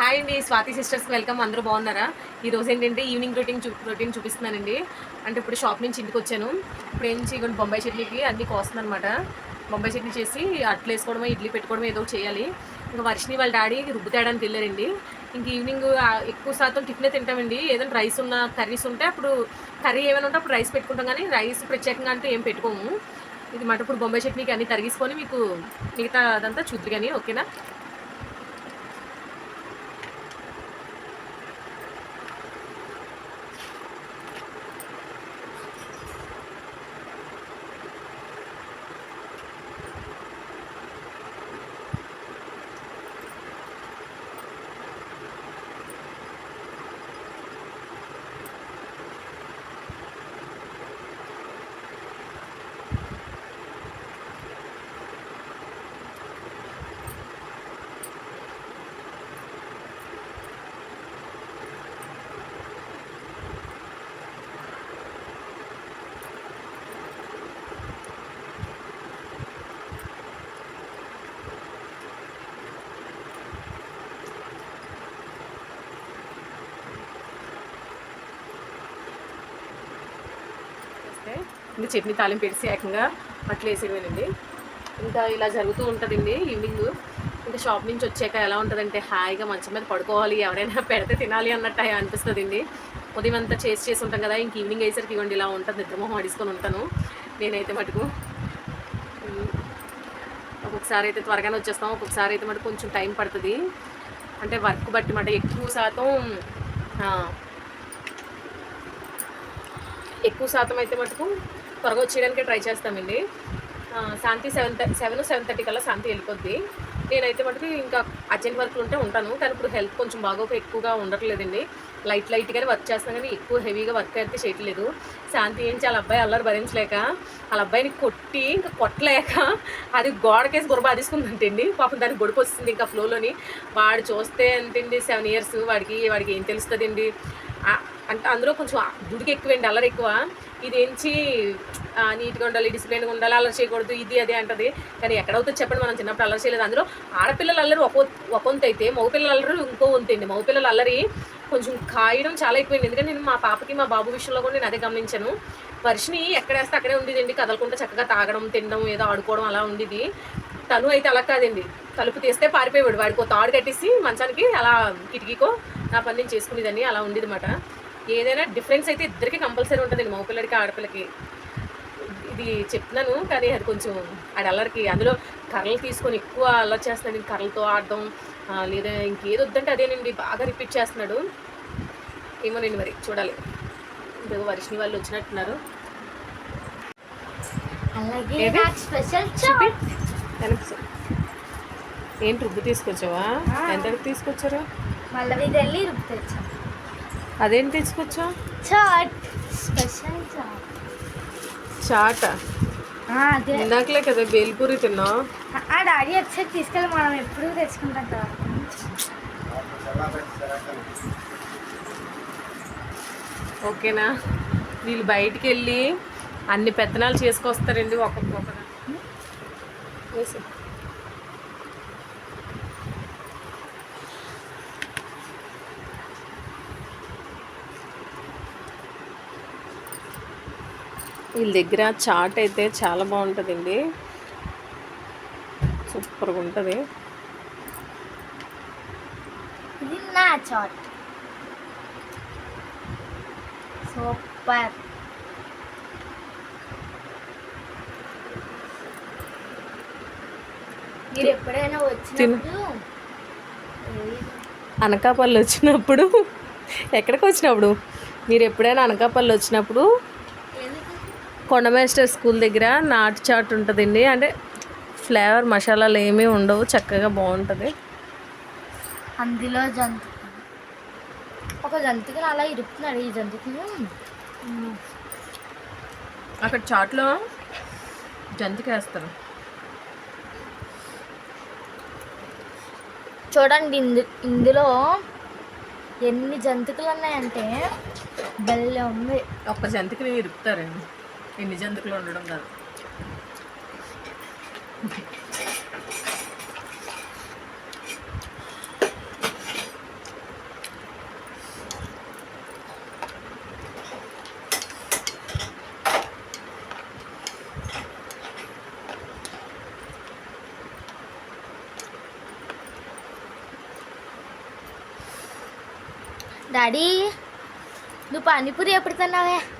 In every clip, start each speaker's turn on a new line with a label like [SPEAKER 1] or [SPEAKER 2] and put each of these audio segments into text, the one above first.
[SPEAKER 1] Hi అండి Swathi sisters welcome అందరూ బాగున్నారా? ఈ రోజు ఏంటంటే ఈవినింగ్ రొటీన్ చూ రొటీన్ చూపిస్తున్నానండి. అంటే ఇప్పుడు షాప్ నుంచి ఇంటికి వచ్చాను. ఇప్పుడు ఏం చేయకుండా బొంబాయి చట్నీకి అన్నీ కోస్తుంది అనమాట బొంబాయి చట్నీ చేసి అట్లు వేసుకోవడమో ఇడ్లీ పెట్టుకోవడం ఏదో చేయాలి. ఇంకా వర్షిని వాళ్ళ డాడీ రుబ్బుతాడని వెళ్ళారండి ఇంక ఈవినింగ్ ఎక్కువ శాతం టిఫినే తింటామండి. ఏదైనా రైస్ ఉన్న కర్రీస్ ఉంటే అప్పుడు కర్రీ ఏమైనా ఉంటే అప్పుడు రైస్ పెట్టుకుంటాం కానీ రైస్ ప్రత్యేకంగా అంటూ ఏం పెట్టుకోము. ఇది మాట ఇప్పుడు బొంబాయి చట్నీకి అన్ని తరిగేసుకొని మీకు మిగతా అదంతా చూద్దరు కానీ ఓకేనా? వేస్తే ఇంకా చట్నీ తాలింపు పెడిసి ఏకంగా అట్లా వేసేయమేనండి ఇంకా ఇలా జరుగుతూ ఉంటుందండి ఈవినింగ్. ఇంకా షాప్ నుంచి వచ్చాక ఎలా ఉంటుందంటే హాయిగా మంచం మీద పడుకోవాలి ఎవరైనా పెడితే తినాలి అన్నట్టు అనిపిస్తుందండి. ఉదయం అంతా చేసి చేసి ఉంటాం కదా ఇంక ఈవినింగ్ అయ్యేసరికి ఇవ్వండి ఇలా ఉంటుంది నిద్రమోహం అడుసుకొని ఉంటాను. నేనైతే మటుకు ఒక్కొక్కసారి అయితే త్వరగానే వచ్చేస్తాం ఒక్కొక్కసారి అయితే మటుకు కొంచెం టైం పడుతుంది. అంటే వర్క్ బట్టి మాట ఎక్కువ శాతం ఎక్కువ శాతం అయితే మటుకు త్వరగా వచ్చేయడానికి ట్రై చేస్తామండి. Shanti seven seven seven thirty కల్లా శాంతి వెళ్ళిపోద్ది. నేనైతే మటుకు ఇంకా అర్జెంట్ వర్క్లు ఉంటే ఉంటాను. కానీ ఇప్పుడు హెల్త్ కొంచెం బాగోక ఎక్కువగా ఉండట్లేదండి. లైట్ లైట్గానే వర్క్ చేస్తాను కానీ ఎక్కువ హెవీగా వర్క్ అయితే చేయట్లేదు. శాంతి ఏం వాళ్ళ అబ్బాయి అల్లరి భరించలేక వాళ్ళ అబ్బాయిని కొట్టి ఇంకా కొట్టలేక అది గోడకేసి బుర్ర పాపం దానికి గొడుపు వస్తుంది ఇంకా ఫ్లోలోని. వాడు చూస్తే ఎంతండి సెవెన్ ఇయర్స్ వాడికి వాడికి ఏం తెలుస్తుందండి? అంటే అందులో కొంచెం దుడికి ఎక్కువండి అల్లరి ఎక్కువ. ఇది ఏంచి నీట్గా ఉండాలి డిసిప్లిన్గా ఉండాలి అల్లరి చేయకూడదు ఇది అదే అంటది. కానీ ఎక్కడవుతుంది చెప్పండి మనం చిన్నప్పుడు అల్లరి చేయలేదు. అందులో ఆడపిల్లల అల్లరి ఒక ఒక వంతు అయితే మగపిల్లలు అల్లరి ఇంకో వంతు అండి మగపిల్లలు అల్లరి కొంచెం కాయడం చాలా ఎక్కువైంది ఎందుకంటే నేను మా పాపకి మా బాబు విషయంలో కూడా నేను అదే గమనించాను. వర్షిని ఎక్కడేస్తే అక్కడే ఉండేదండి. కదలకుండా చక్కగా తాగడం తినడం ఏదో ఆడుకోవడం అలా ఉండేది. తను అయితే అలా కాదండి. తలుపు తీస్తే పారిపోయేవాడు. వాడికి తాడు కట్టేసి మంచానికి అలా కిటికీకో నా పని నేను చేసుకునేదని అలా ఉండేది అనమాట ఏదైనా డిఫరెన్స్ అయితే ఇద్దరికి కంపల్సరీ ఉంటుందండి మగపిల్లడికి ఆడపిల్లకి ఇది చెప్తున్నాను కానీ అది కొంచెం ఆడ అల్లరికి అందులో కర్రలు తీసుకొని ఎక్కువ అల్లరి చేస్తున్నాడు. ఇంక కర్రలతో ఆడడం లేదా ఇంకేది వద్దంటే అదేనండి బాగా రిపీట్ చేస్తున్నాడు. ఏమోనండి మరి చూడాలి. ఇదిగో వర్షిని వాళ్ళు వచ్చినట్టున్నారు. ఏంటి రుబ్బు తీసుకొచ్చావా?
[SPEAKER 2] ఆ.
[SPEAKER 1] ఎంతకు తీసుకొచ్చారు?
[SPEAKER 2] మళ్ళీ వెళ్ళి రుబ్బు తెచ్చాం
[SPEAKER 1] అదేంటి తీసుకొచ్చా
[SPEAKER 2] చాట్. Special chat.
[SPEAKER 1] చాట?
[SPEAKER 2] ఆ, అదే.
[SPEAKER 1] ఇందాకలే కదా బేల్పూరి తిన్నావు.
[SPEAKER 2] ఆ డాడీ వచ్చాక తీసుకెళ్ళి మనం ఎప్పుడు తెచ్చుకుంటాం కదా.
[SPEAKER 1] ఓకేనా? వీళ్ళు బయటికి వెళ్ళి అన్ని పెత్తనాలు చేసుకొస్తారండి ఒక ఒక వేసి. వీళ్ళ దగ్గర చాట్ అయితే చాలా బాగుంటుందండి. సూపర్గా ఉంటుంది.
[SPEAKER 2] ఇది నా చాట్. సూపర్. మీరు ఎప్పుడైనా వచ్చినప్పుడు
[SPEAKER 1] అనకాపల్లి వచ్చినప్పుడు ఎక్కడికి వచ్చినప్పుడు? మీరు ఎప్పుడైనా అనకాపల్లి వచ్చినప్పుడు? కొండమేస్టర్ స్కూల్ దగ్గర నాటు చాట్ ఉంటుందండి. అంటే ఫ్లేవర్ మసాలాలు ఏమీ ఉండవు చక్కగా బాగుంటుంది.
[SPEAKER 2] అందులో జంతు ఒక జంతుకుని అలా ఇరుపుతున్నాడు ఈ జంతుకుని
[SPEAKER 1] అక్కడ చాట్లో జంతికి వేస్తారు.
[SPEAKER 2] చూడండి ఇందు ఇందులో ఎన్ని జంతుకులు ఉన్నాయంటే బెల్లం ఉంది.
[SPEAKER 1] ఒక్క జంతికని ఇరుపుతారండి
[SPEAKER 2] ini
[SPEAKER 1] jantung lo
[SPEAKER 2] ngedong kan Daddy, lupa nih
[SPEAKER 1] puri apa
[SPEAKER 2] ditanam?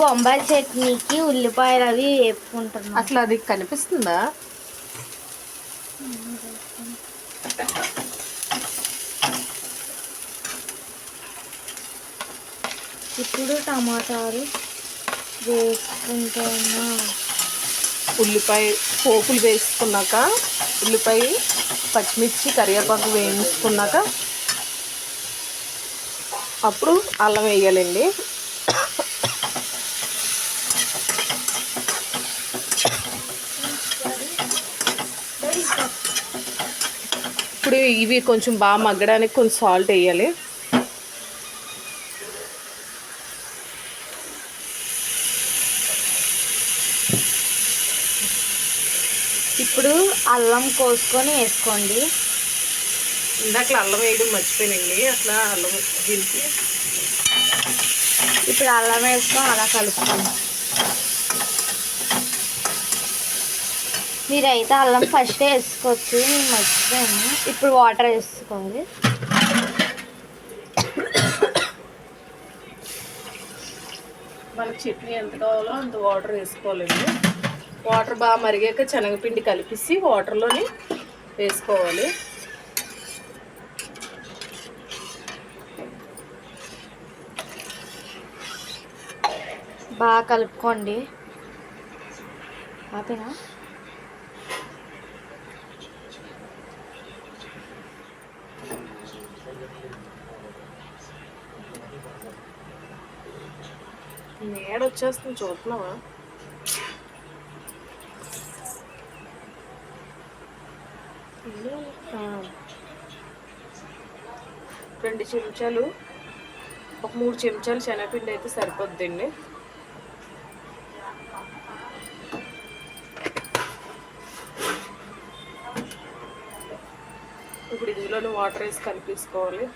[SPEAKER 2] Bombay చట్నీకి ఉల్లిపాయలు అవి వేపుకుంటున్నాం.
[SPEAKER 1] అసలు అది కనిపిస్తుందా?
[SPEAKER 2] ఇప్పుడు టమాటాలు వేసుకుంటున్నా.
[SPEAKER 1] ఉల్లిపాయ పోపులు వేసుకున్నాక ఉల్లిపాయ పచ్చిమిర్చి కరివేపాకు వేయించుకున్నాక అప్పుడు అల్లం వేయాలండి. ఇవి కొంచెం బాగా మగ్గడానికి కొంచెం సాల్ట్ వేయాలి.
[SPEAKER 2] ఇప్పుడు అల్లం కోసుకొని వేసుకోండి.
[SPEAKER 1] ఇందాక అల్లం వేయడం మర్చిపోయానండి అట్లా అల్లం దించి
[SPEAKER 2] ఇప్పుడు అల్లం వేసుకొని అలా కలుపుకోండి. మీరైతే అల్లం ఫస్ట్ వేసుకోవచ్చు నేను మర్చిపోయాను. ఇప్పుడు వాటర్ వేసుకోవాలి.
[SPEAKER 1] మనకి చట్నీ ఎంత కావాలో అంత వాటర్ వేసుకోవాలండి. వాటర్ బాగా మరిగాక శనగపిండి కలిపేసి వాటర్లోని వేసుకోవాలి.
[SPEAKER 2] బాగా కలుపుకోండి. ఆపేనా?
[SPEAKER 1] నేడ వచ్చేస్తుంది చూస్తున్నావా రెండు చెంచాలు ఒక మూడు చెంచాలు శనగపిండి అయితే సరిపోద్దండి. ఇప్పుడు ఇందులోనే వాటర్ వేసి కలిపేసుకోవాలి.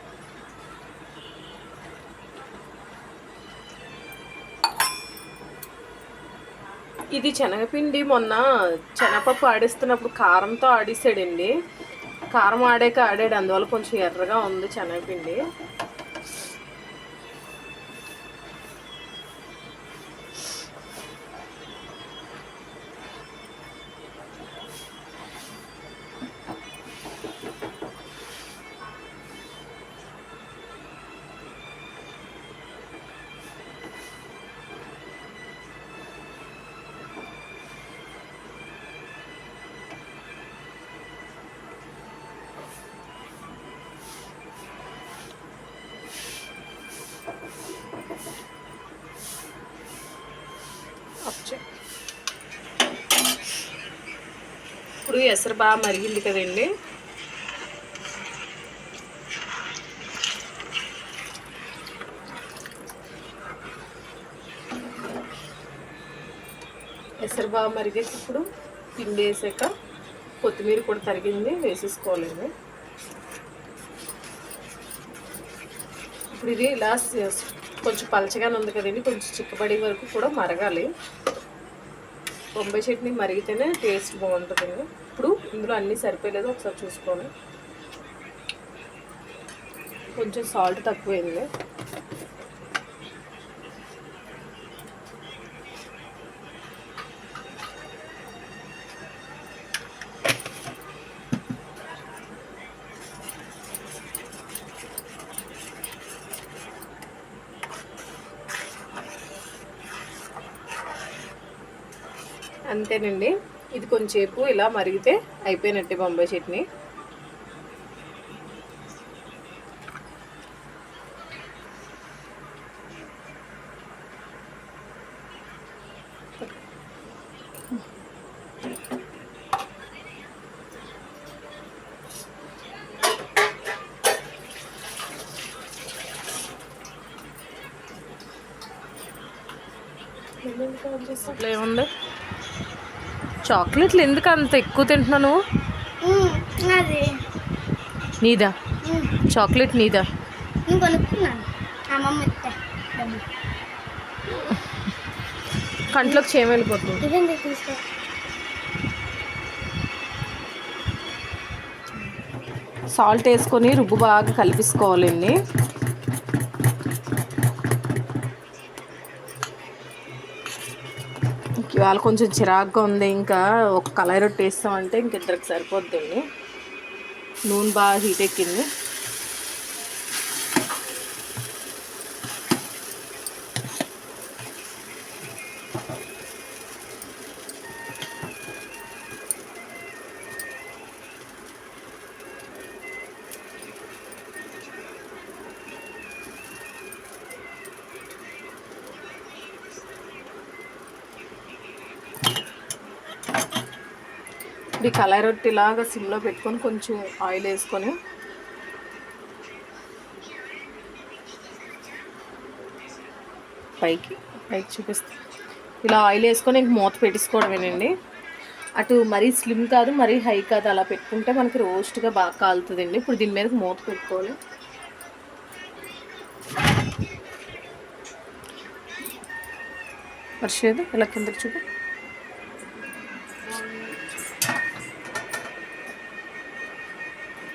[SPEAKER 1] ఇది శనగపిండి మొన్న శనగపప్పు ఆడిస్తున్నప్పుడు కారంతో ఆడేసాడండి. కారం ఆడాక ఆడాడు అందువల్ల కొంచెం ఎర్రగా ఉంది శనగపిండి. ఇప్పుడు ఎసరు బాగా మరిగింది కదండి. ఎసరు బాగా మరిగేసి ఇప్పుడు పిండి వేసాక కొత్తిమీర కూడా తరిగింది వేసేసుకోవాలండి. ఇప్పుడు ఇది ఇలా కొంచెం పలచగానే ఉంది కదండి కొంచెం చిక్కబడే వరకు కూడా మరగాలి. బొంబాయి చట్నీ మరిగితేనే టేస్ట్ బాగుంటుందండి. ఇప్పుడు ఇందులో అన్నీ సరిపోయలేదు ఒకసారి చూసుకోండి. కొంచెం సాల్ట్ తక్కువైంది. అంతేనండి. ఇది కొంచెంసేపు ఇలా మరిగితే అయిపోయినట్టే బొంబాయి చట్నీ. అట్లా ఏముంది? చాక్లెట్లు ఎందుకు అంత ఎక్కువ తింటున్నాను నీదా? చాక్లెట్ నీదా? కంట్లోకి
[SPEAKER 2] తీసుకో?
[SPEAKER 1] సాల్ట్ వేసుకొని రుబ్బు బాగా కలిపేసుకోవాలండి ఇవాళ కొంచెం చిరాగ్గా ఉంది. ఇంకా ఒక కళాయి రొట్టె వేస్తామంటే ఇంక ఇద్దరికి సరిపోద్దండి. నూనె బాగా హీట్ ఎక్కింది. ఇప్పుడు ఈ కళాయి ఇలాగా సిమ్లో పెట్టుకొని కొంచెం ఆయిల్ వేసుకొని. పైకి పైకి చూపిస్తాను ఇలా ఆయిల్ వేసుకొని ఇంక మూత పెట్టేసుకోవడమేనండి. అటు మరీ స్లిమ్ కాదు మరీ హై కాదు అలా పెట్టుకుంటే మనకి రోస్ట్గా బాగా కాలుతుందండి. ఇప్పుడు దీని మీద మూత పెట్టుకోవాలి. వర్షేది ఇలా కిందకి చూపు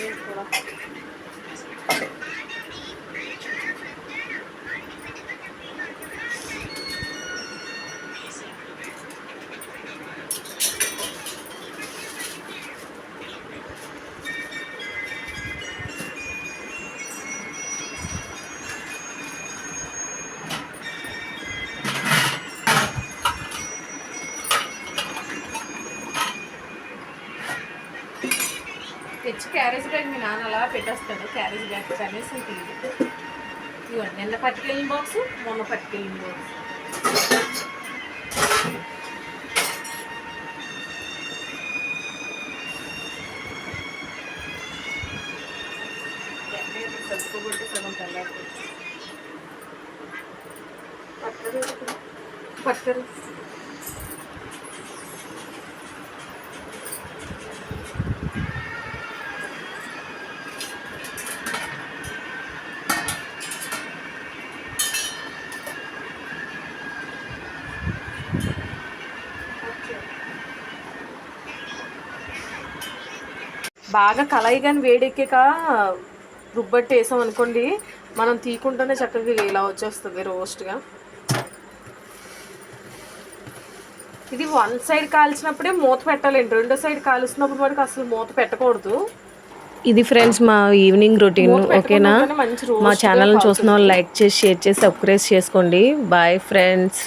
[SPEAKER 1] మాట్లాడితే ఏంటి వర్షం తెచ్చి క్యారేజ్ బ్యాగ్ మీ నాన్న అలా పెట్టేస్తాడు. క్యారేజ్ బ్యాగ్ అనేసి ఇంక ఇది. నిన్న పట్టుకెళ్ళిన బాక్స్ మొన్న పట్టుకెళ్ళిన బాక్స్ సర్దుకోబట్టి సగం బాగా కళాయి కానీ వేడెక్కాక రుబ్బట్టి వేసాం అనుకోండి మనం తీకుంటూనే చక్కగా ఇలా వచ్చేస్తుంది రోస్ట్గా ఇది వన్ సైడ్ కాల్చినప్పుడే మూత పెట్టాలండి. రెండో సైడ్ కాలుస్తున్నప్పుడు మనకి అసలు మూత పెట్టకూడదు.
[SPEAKER 3] ఇది ఫ్రెండ్స్ మా ఈవినింగ్ రొటీన్ ఓకేనా మా ఛానల్ని చూస్తున్న
[SPEAKER 1] కాలుతుంది.
[SPEAKER 3] వాళ్ళు లైక్ చేసి షేర్ చేసి సబ్స్క్రైబ్ చేసుకోండి. Bye friends